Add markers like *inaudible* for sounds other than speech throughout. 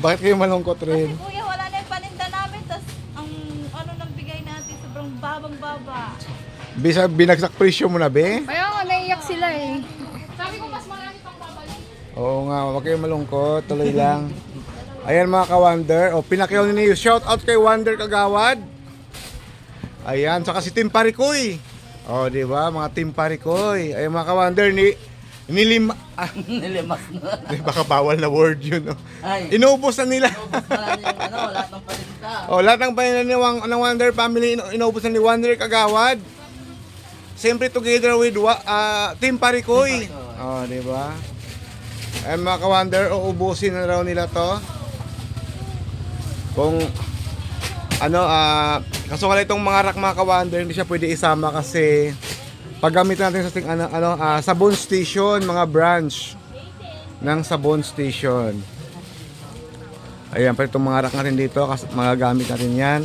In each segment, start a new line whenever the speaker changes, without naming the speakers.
Bakit kayo malungkot rin?
Kuya, wala na yung paninda namin. Tapos, ang ano nang bigay natin, sobrang babang-baba.
Bisa binagsak presyo mo na, be?
Kaya nga, naiyak sila eh.
Oo nga, huwag kayong malungkot. Tuloy lang. Ayan mga ka-Wonder. O, pinakyaw ninyo. Shout out kay Wonder Kagawad. Ayan, saka si Tim Parikoy. O, di ba? Mga Tim Parikoy. Ayan mga ka-Wonder, ni nilima... Ah, *laughs*
Nilimas na.
baka bawal na word yun. No?
Ay.
Inuubos na nila.
Wala na yung ano, lahat ng palinta. *laughs*
O, lahat ng paninda ni Wang, ng Wonder family, inu- inuubos na ni Wonder Kagawad. Siyempre together with wa, ah, Team Parikoy. O, di ba? Ay mga ka-Wonder, uubusin na raw nila to. Kung ano, ah, kaso nga itong mga rak mga ka-Wonder, hindi siya pwede isama kasi paggamit natin sa ting ano, ano ah, sabon station, mga branch ng sabon station. Ayan, pa itong mga rack natin dito, kasi mga gamit natin yan.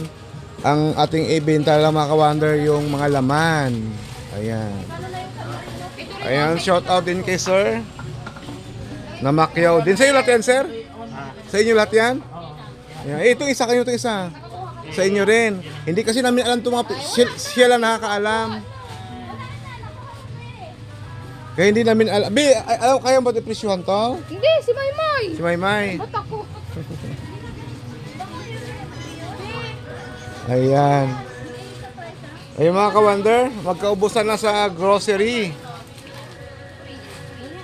Ang ating ibenta lang mga ka-wonder, yung mga laman. Ayan. Ayan, shout out din kay sir. Na Macquiao. Din sa inyo lahat yan, sir? Sa inyo lahat yan? Ayan. Eh, ito isa, kayo ito isa. Sa inyo rin. Hindi kasi namin alam itong mga, siya, siya lang nakakaalam. Kaya hindi namin alam. Bi, alam kaya ba ito presyuhan to?
Hindi, si Maymay.
Si Maymay.
Ba't ako? *laughs*
Ayan. Ayun mga ka-wonder, magkaubusan na sa grocery.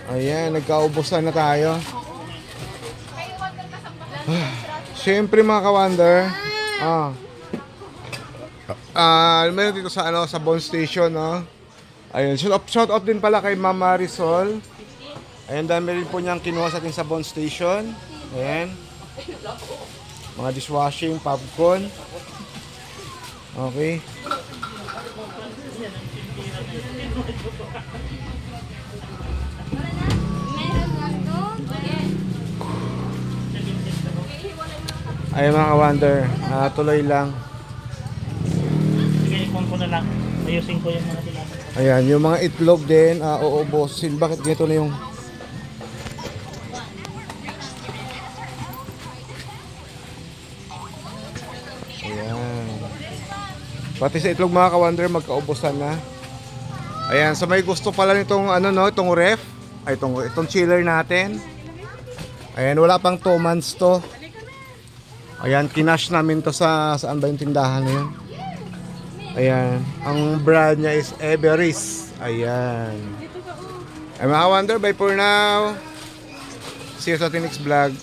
Ayan, nagkaubusan na tayo. Ah, *sighs* Siyempre mga ka-wonder, ah, ah, meron dito sa ano sa Bone Station, no? Ayun, shout out, shout out din pala kay Mama Marisol. Ayan, dami rin po niyang kinuha sa ating sa Bone Station. Ayan. Mga dishwashing, popcorn. Okay. Ay mga ka-wonder, ah, tuloy lang.
Sige, ipon ko na lang. Ayusin ko yung mga tinapos.
Ayan, yung mga itlog din, uh, uubusin. Bakit ganito na yung... Ayan. Pati sa itlog mga ka-wonder, magkaubusan na. Ayan, sa may gusto pala nitong ano no, itong ref, ay itong, itong chiller natin. Ayan, wala pang 2 months to. Ayan, kinash namin to sa saan ba yung tindahan na yun? Ayan. Ang brand niya is Everest. Ayan. Ay mga wonder, bye for now. See you sa next vlog.